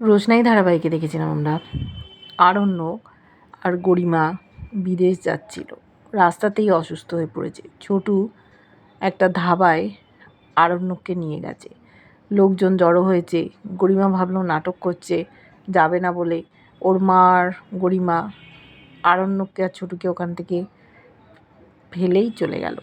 রোশনাই ধারাবাহিকে দেখেছিলাম আমরা। আরণ্যক আর গরিমা বিদেশ যাচ্ছিল। রাস্তাতেই অসুস্থ হয়ে পড়েছে। ছোটু একটা ধাবায় আরণ্যককে নিয়ে গেছে। লোকজন জড়ো হয়েছে। গরিমা ভাবলো, নাটক করছে, যাবে না বলে। ওর মার গরিমা, আরণ্যককে আর ছোটুকে ওখান থেকে ফেলেই চলে গেল।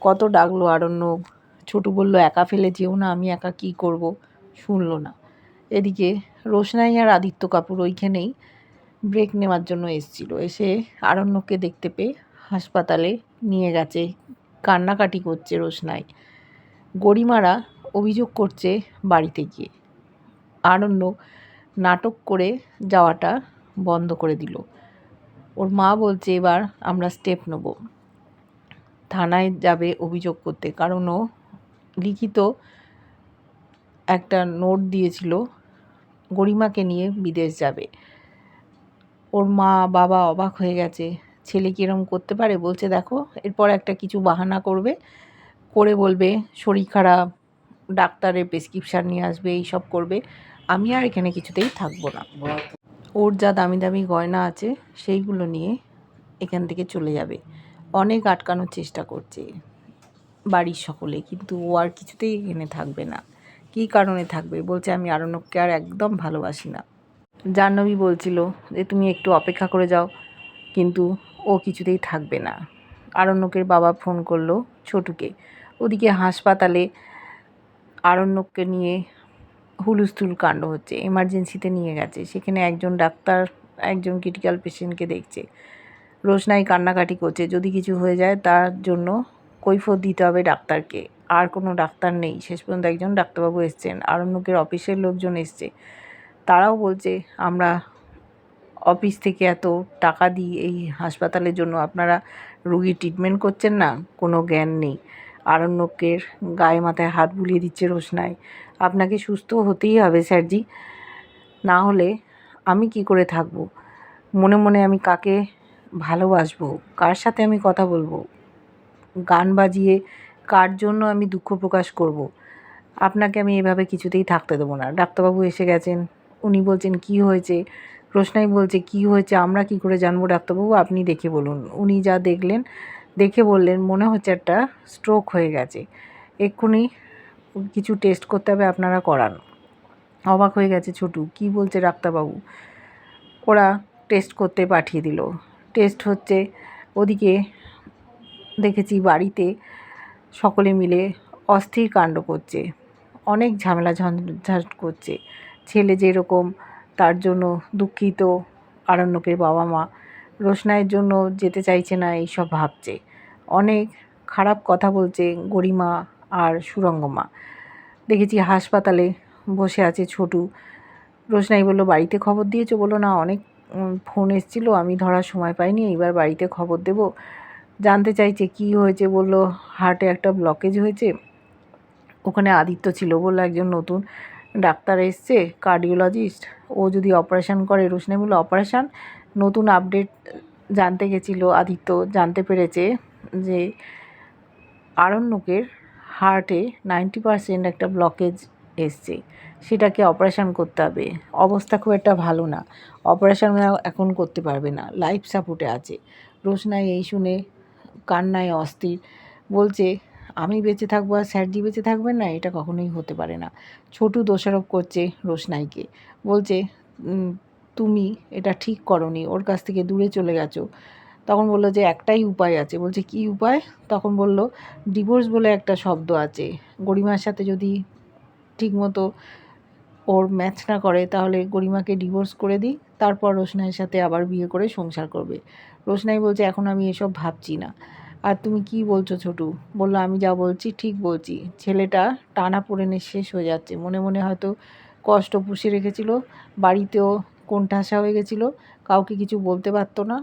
কত ডাকলো আরণ্যক ছোটু বলল, একা ফেলে যেও না, আমি একা কি করব? শুনলো না। এদিকে রোশনাই আর আদিত্য কাপুর ওইখানেই ব্রেক নেওয়ার জন্য এসেছিল। এসে আরণ্যককে দেখতে পেয়ে হাসপাতালে নিয়ে গেছে। কান্নাকাটি করছে রোশনাই। গরিমারা অভিযোগ করছে বাড়িতে গিয়ে। আরণ্য নাটক করে যাওয়াটা বন্ধ করে দিল। ওর মা বলছে, এবার আমরা স্টেপ নেব। থানায় যাবে অভিযোগ করতে। কারণ ও লিখিত একটা নোট দিয়েছিল গরিমাকে নিয়ে বিদেশ যাবে। ওর মা, বাবা অবাক হয়ে গেছে। ছেলে কি এরম করতে পারে? বলছে, দেখো, এরপর একটা কিছু বাহানা করবে, করে বলবে, শরীর খারাপ, ডাক্তারের প্রেসক্রিপশান নিয়ে আসবে, এইসব করবে। আমি আর এখানে কিছুতেই থাকব না। ওর যা দামি দামি গয়না আছে, সেইগুলো নিয়ে এখান থেকে চলে যাবে। অনেক আটকানোর চেষ্টা করছে বাড়ির সকলে, কিন্তু ও আর কিছুতেই এখানে থাকবে না। কী কারণে থাকবে? বলছে, আমি আরণ্যককে আর একদম ভালোবাসি না। জাহ্নবী বলছিল যে, তুমি একটু অপেক্ষা করে যাও। কিন্তু ও কিছুতেই থাকবে না। আরণ্যকের বাবা ফোন করল ছোটুকে। ওদিকে হাসপাতালে আরণ্যককে নিয়ে হুলুস্থুল কাণ্ড হচ্ছে। এমার্জেন্সিতে নিয়ে গেছে। সেখানে একজন ডাক্তার, একজন ক্রিটিক্যাল পেশেন্টকে দেখছে। রোশনাই কান্নাকাটি করছে। যদি কিছু হয়ে যায়, তার জন্য কৈফত দিতে হবে ডাক্তারকে। আর কোনো ডাক্তার নেই। শেষ পর্যন্ত একজন ডাক্তারবাবু এসছেন। আরণ্যকের অফিসের লোকজন এসছে। তারাও বলছে, আমরা অফিস থেকে এত টাকা দিই এই হাসপাতালের জন্য আপনারা রুগীর ট্রিটমেন্ট করছেন না? কোনো জ্ঞান নেই। আরণ্যকের গায়ে মাথায় হাত বুলিয়ে দিচ্ছে রোশনায় আপনাকে সুস্থ হতেই হবে স্যারজি। না হলে আমি কি করে থাকব? মনে মনে আমি কাকে ভালোবাসবো? কার সাথে আমি কথা বলব? গান বাজিয়ে কার জন্য আমি দুঃখ প্রকাশ করব। আপনাকে আমি এভাবে কিছুতেই থাকতে দেবো না। ডাক্তারবাবু এসে গেছেন। উনি বলছেন, কি হয়েছে? রোশনাই বলছে, কি হয়েছে? আমরা কি করে জানব ডাক্তারবাবু? আপনি দেখে বলুন। উনি যা দেখলেন, দেখে বললেন, মনে হচ্ছে একটা স্ট্রোক হয়ে গেছে। এক্ষুনি কিছু টেস্ট করতে হবে, আপনারা করান। অবাক হয়ে গেছে ছোটু। কি বলছে ডাক্তারবাবু? ওরা টেস্ট করতে পাঠিয়ে দিল। টেস্ট হচ্ছে, ওদিকে দেখেছি বাড়িতে সকলে মিলে অস্থির কাণ্ড করছে, অনেক ঝামেলা ঝঞ্ঝাট করছে। ছেলে যেরকম তার জন্য দুঃখিত, আরণ্যকের বাবা মা রোশনাইয়ের জন্য যেতে চাইছে না, এইসব ভাবছে। অনেক খারাপ কথা বলছে গরিমা আর সুরঙ্গমা। দেখেছি হাসপাতালে বসে আছে ছোটু। রোশনাই বলল, বাড়িতে খবর দিয়েছ? বলো না, অনেক ফোন এসেছিল, আমি ধরার সময় পাইনি, এইবার বাড়িতে খবর দেব। জানতে চাইছে কি হয়েছে বলল, হার্টে একটা ব্লকেজ হয়েছে। ওখানে আদিত্য ছিল বলল একজন নতুন ডাক্তার এসছে কার্ডিওলজিস্ট ও যদি অপারেশান করে রোশনাই বলল অপারেশান নতুন আপডেট জানতে গেছিল আদিত্য, জানতে পেরেছে যে আরণ্যকের হার্টে নাইনটি পারসেন্ট একটা ব্লকেজ এসছে। সেটাকে অপারেশান করতে হবে। অবস্থা খুব একটা ভালো না। অপারেশান এখন করতে পারবে না। লাইফ সাপোর্টে আছে। রোশনাই এই শুনে কান্নায় অস্থির। বলছে, আমি বেঁচে থাকব আর স্যারজি বেঁচে থাকবেন না, এটা কখনোই হতে পারে না। ছোটু দোষারোপ করছে রোশনাইকে। বলছে তুমি এটা ঠিক করনি, ওর কাছ থেকে দূরে চলে গেছো। তখন বলল যে, একটাই উপায় আছে। বলছে, কি উপায়? তখন বলল, ডিভোর্স বলে একটা শব্দ আছে। গরিমার সাথে যদি ঠিকমতো ওর ম্যাচ না করে, তাহলে গরিমাকে ডিভোর্স করে দিই। তারপর রোশনাইয়ের সাথে আবার বিয়ে করে সংসার করবে। রোশনাই বলছে, এখন আমি এসব ভাবছি না। আর তুমি কি বলছো ছোটু? বলল, আমি যা বলছি ঠিক বলছি। ছেলেটা টানা পড়েনে শেষ হয়ে যাচ্ছে। মনে মনে হয়তো কষ্ট পুষে রেখেছিল, বাড়িতেও কোণঠাসা হয়ে গেছিল, কাউকে কিছু বলতে পারতো না।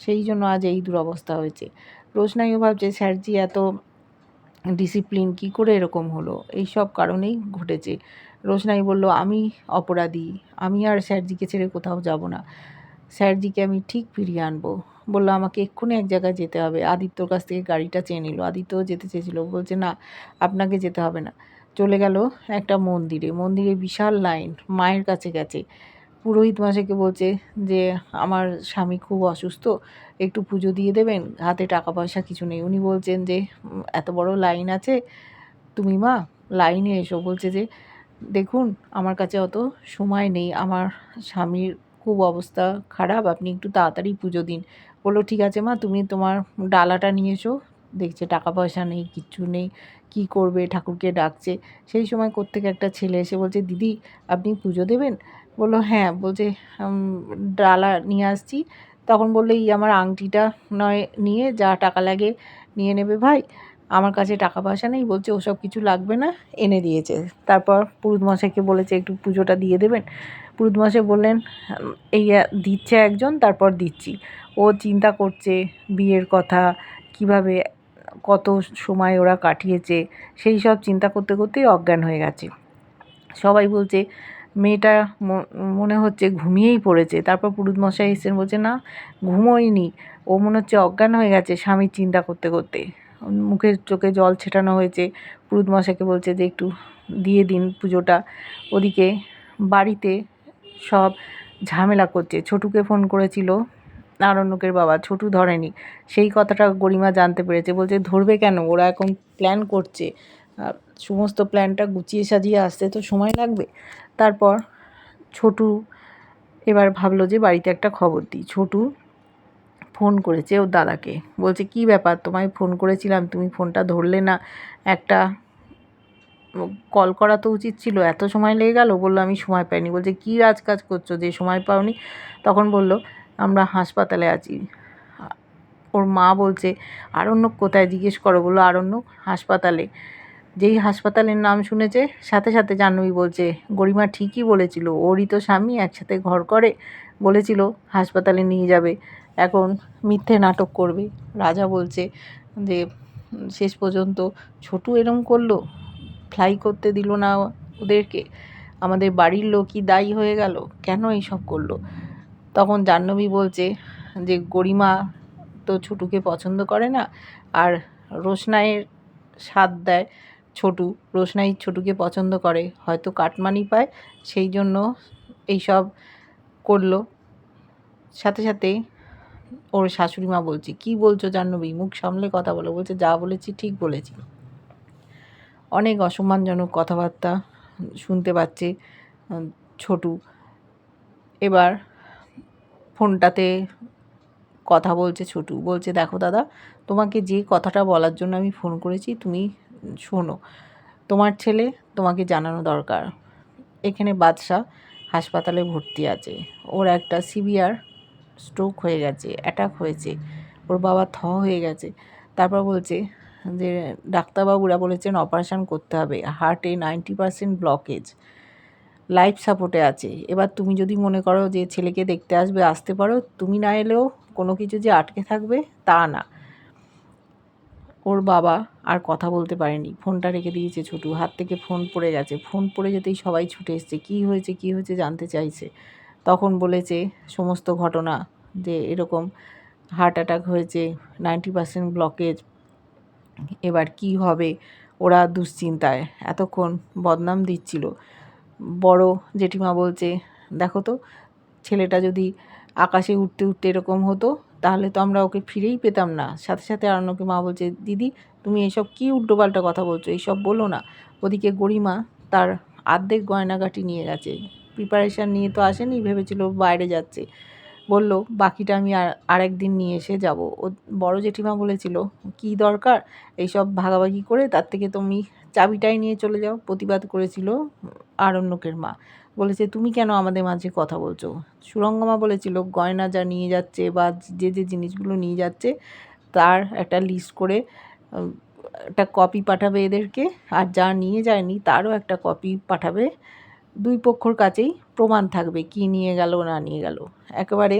সেই জন্য আজ এই দুরবস্থা হয়েছে। রোশনাইও ভাবছে, স্যারজি, এত ডিসিপ্লিন কি করে এরকম হলো? এই সব কারণেই ঘটেছে। রোশনাই বলল, আমি অপরাধী। আমি আর স্যারজিকে ছেড়ে কোথাও যাব না। স্যারজিকে আমি ঠিক ফিরিয়ে আনব। বলল, আমাকে এক্ষুনি এক জায়গায় যেতে হবে। আদিত্যর কাছ থেকে গাড়িটা চেয়ে নিল। আদিত্যও যেতে চেয়েছিল। বলছে, না, আপনাকে যেতে হবে না। চলে গেল একটা মন্দিরে। মন্দিরে বিশাল লাইন, মায়ের কাছে গেছে। পুরোহিত মশাইকে বলছে যে, আমার স্বামী খুব অসুস্থ, একটু পুজো দিয়ে দেবেন, হাতে টাকা পয়সা কিছু নেই। উনি বলছেন যে এত বড় লাইন আছে, তুমি মা, লাইনে এসো। বলছে যে, দেখুন, আমার কাছে অত সময় নেই, আমার স্বামীর খুব অবস্থা খারাপ, আপনি একটু তাড়াতাড়ি পুজো দিন। বলল, ঠিক আছে মা, তুমি তোমার ডালাটা নিয়ে এসো, দেখছে টাকা পয়সা নেই, কিচ্ছু নেই, কি করবে, ঠাকুরকে ডাকছে। সেই সময় কোত্থেকে একটা ছেলে এসে বলছে, দিদি, আপনি পুজো দেবেন? বলল হ্যাঁ। বলছে "উম, ডালা নিয়ে আসছি। তখন বলল এই আমার আংটিটা নয় নিয়ে যা টাকা লাগে নিয়ে নেবে ভাই। আমার কাছে টাকা পয়সা নেই। বলছে ওসব কিছু লাগবে না। এনে দিয়েছে। তারপর পুরুত মশাইকে বলেছে একটু পুজোটা দিয়ে দেবেন? পুরুত মশাই বললেন এই দিচ্ছে একজন তারপর দিচ্ছি। ও চিন্তা করছে বিয়ের কথা কীভাবে কত সময় ওরা কাটিয়েছে সেই সব চিন্তা করতে করতেই অজ্ঞান হয়ে গেছে। সবাই বলছে মেয়েটা মনে হচ্ছে ঘুমিয়েই পড়েছে। তারপর পুরুত মশাই এসেছেন বলছে, না ঘুমোয়নি ও মনে হচ্ছে অজ্ঞান হয়ে গেছে স্বামীর চিন্তা করতে করতে। মুখে চোখে জল ছেটানো হয়েছে। পুরুত মশাইকে বলছে যে, একটু দিয়ে দিন পুজোটা। ওদিকে বাড়িতে সব ঝামেলা করছে। ছোটুকে ফোন করেছিল আরণ্যকের বাবা, ছোটু ধরেনি। সেই কথাটা গরিমা জানতে পেরেছে। বলছে, ধরবে কেন? ওরা এখন প্ল্যান করছে। সমস্ত প্ল্যানটা গুছিয়ে সাজিয়ে আসতে তো সময় লাগবে। তারপর ছোটু এবার ভাবলো যে বাড়িতে একটা খবর দিই। ছোটু ফোন করেছে ওর দাদাকে। বলছে, কি ব্যাপার? তোমায় ফোন করেছিলাম, তুমি ফোনটা ধরলে না। একটা কল করা তো উচিত ছিল। এত সময় লেগে গেল? বলল, আমি সময় পাইনি। বলছে, কী রাজকাজ করছ যে সময় পাওনি? তখন বলল, আমরা হাসপাতালে আছি। ওর মা বলছে, আরণ্যক কোথায়? জিজ্ঞেস করো। বলল, আরণ্যক হাসপাতালে। যেই হাসপাতালের নাম শুনেছে, সাথে সাথে জাহ্নবী বলছে, গরিমা ঠিকই বলেছিল, ওরই তো স্বামী, একসাথে ঘর করে। বলেছিল, হাসপাতালে নিয়ে যাবে, এখন মিথ্যে নাটক করবে। রাজা বলছে যে, শেষ পর্যন্ত ছোটু এরম করল ফ্লাই করতে দিল না ওদেরকে, আমাদের বাড়ির লোকই দায়ী হয়ে গেল, কেন এইসব করল? তখন জাহ্নবী বলছে যে, গরিমা তো ছোটুকে পছন্দ করে না, আর রোশনাইয়ের স্বাদ দেয় ছোটু। রোশনাই ছোটুকে পছন্দ করে। হয়তো কাটমানি পায়, সেই জন্য এইসব করল। সাথে সাথে ওর শাশুড়ি মা বলছে, কি বলছো জাহ্নবী? মুখ সামলে কথা বলো। বলছে, যা বলেছি ঠিক বলেছি। অনেক অসম্মানজনক কথাবার্তা শুনতে পাচ্ছে ছোটু। এবার ফোনটাতে কথা বলছে ছোটু। বলছে, দেখো দাদা, তোমাকে যে কথাটা বলার জন্য আমি ফোন করেছি, তুমি শোনো, তোমার ছেলে তোমাকে জানানো দরকার। এখানে বাদশা হাসপাতালে ভর্তি আছে। ওর একটা সিভিয়ার স্ট্রোক হয়ে গেছে অ্যাটাক হয়েছে। ওর বাবা থ হয়ে গেছে। তারপর বলছে যে, ডাক্তারবাবুরা বলেছেন অপারেশান করতে হবে। হার্টে নাইনটি পার্সেন্ট ব্লকেজ লাইফ সাপোর্টে আছে। এবার তুমি যদি মনে করো যে, ছেলেকে দেখতে আসবে, আসতে পারো, তুমি না এলেও কোনো কিছু যে আটকে থাকবে তা না। ওর বাবা আর কথা বলতে পারেনি। ফোনটা রেখে দিয়েছে ছোটু। হাত থেকে ফোন পড়ে গেছে। ফোন পড়ে যেতেই সবাই ছুটে এসছে। কী হয়েছে? কী হয়েছে? জানতে চাইছে। তখন বলেছে সমস্ত ঘটনা যে এরকম হার্ট অ্যাটাক হয়েছে, নাইনটি পার্সেন্ট ব্লকেজ, এবার কি হবে? ওরা দুশ্চিন্তায়। এতক্ষণ বদনাম দিচ্ছিল। বড় জেঠিমা বলছে, দেখো তো, ছেলেটা যদি আকাশে উঠতে উঠতে এরকম হতো তাহলে তো আমরা ওকে ফিরেই পেতাম না। সাথে সাথে আরণ্যকে মা বলছে, দিদি, তুমি এসব কী উল্টোপাল্টা কথা বলছো? এইসব বলো না। ওদিকে গরিমা তার আর্ধেক গয়নাগাটি নিয়ে গেছে। প্রিপারেশান নিয়ে তো আসেনি, ভেবেছিল বাইরে যাচ্ছে। বলল, বাকিটা আমি আর, আরেক দিন নিয়ে এসে যাব। ও বড় জেঠিমা বলেছিল, কি দরকার? এইসব ভাগাভাগি করে তার থেকে তুমি চাবিটাই নিয়ে চলে যাও। প্রতিবাদ করেছিল আরণ্যকের মা। বলেছে, তুমি কেন আমাদের মাঝে কথা বলছো? সুরঙ্গমা বলেছিল, গয়না যা নিয়ে যাচ্ছে বা যে যে জিনিসগুলো নিয়ে যাচ্ছে, তার একটা লিস্ট করে, একটা কপি পাঠাবে এদেরকে। আর যা নিয়ে যায়নি, তারও একটা কপি পাঠাবে। দুই পক্ষর কাছেই প্রমাণ থাকবে, কি নিয়ে গেল, না নিয়ে গেল। একেবারে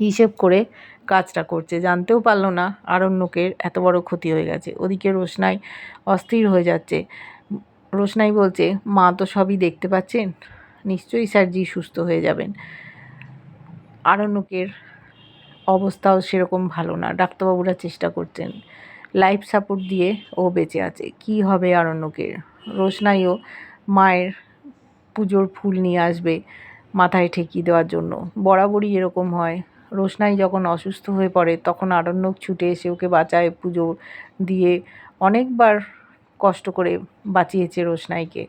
হিসেব করে কাজটা করছে। জানতেও পারল না, আরণ্যকের এত বড় ক্ষতি হয়ে গেছে। ওদিকে রোশনাই অস্থির হয়ে যাচ্ছে। রোশনাই বলছে, মা তো সবই দেখতে পাচ্ছেন, নিশ্চয়ই স্যারজি সুস্থ হয়ে যাবেন। আরণ্যকের অবস্থাও সেরকম ভালো না, ডাক্তারবাবুরা চেষ্টা করছেন। লাইফ সাপোর্ট দিয়ে ও বেঁচে আছে। কি হবে আরণ্যকের? রোশনাইও মায়ের পুজোর ফুল নিয়ে আসবে মাথায় ঠেকিয়ে দেওয়ার জন্য। বরাবরই এরকম হয়। রোশনাই যখন অসুস্থ হয়ে পড়ে, তখন আরণ্যক ছুটে এসে ওকে বাঁচায়, পুজো দিয়ে অনেকবার কষ্ট করে বাঁচিয়েছে রোশনাইকে।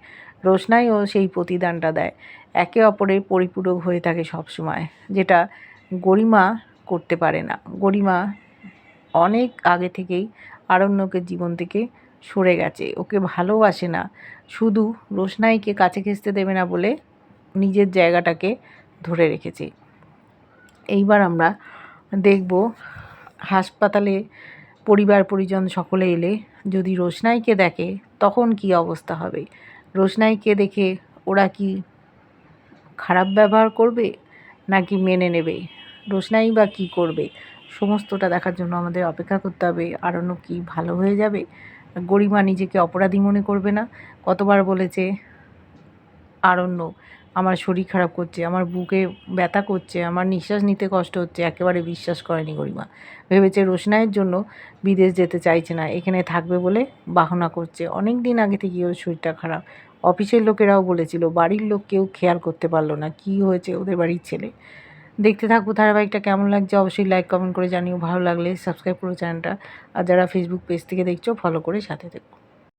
রোশনাইও সেই প্রতিদানটা দেয়। একে অপরের পরিপূরক হয়ে থাকে সবসময়, যেটা গরিমা করতে পারে না। গরিমা অনেক আগে থেকেই আরণ্যকের জীবন থেকে সরে গেছে। ওকে ভালোবাসে না। শুধু রোশনাইকে কাছে ঘেঁচতে দেবে না বলে নিজের জায়গাটাকে ধরে রেখেছে। এইবার আমরা দেখব হাসপাতালে পরিবার পরিজন সকলে এলে যদি রোশনাইকে দেখে, তখন কি অবস্থা হবে? রোশনাইকে দেখে ওরা কি খারাপ ব্যবহার করবে, নাকি মেনে নেবে? রোশনাই বা কী করবে? সমস্তটা দেখার জন্য আমাদের অপেক্ষা করতে হবে। আরণ্য কি ভালো হয়ে যাবে? গরিমা নিজেকে অপরাধী মনে করবে না? কতবার বলেছে আরণ্য আমার শরীর খারাপ করছে, আমার বুকে ব্যথা করছে, আমার নিঃশ্বাস নিতে কষ্ট হচ্ছে, একেবারে বিশ্বাস করেনি গরিমা। ভেবেছে রোশনাইয়ের জন্য বিদেশ যেতে চাইছে না, এখানে থাকবে বলে বাহনা করছে। অনেক দিন আগে থেকে ওর শরীরটা খারাপ। অফিসের লোকেরাও বলেছিল, বাড়ির লোক কেউ খেয়াল করতে পারল না, কি হয়েছে ওদের বাড়ির ছেলে। দেখতে থাকব ধারাবাহিকটা কেমন লাগছে? অবশ্যই লাইক কমেন্ট করে জানিও, ভালো লাগলে সাবস্ক্রাইব করো চ্যানেলটা। আর যারা ফেসবুক পেজ থেকে দেখছ ফলো করে সাথে দেখো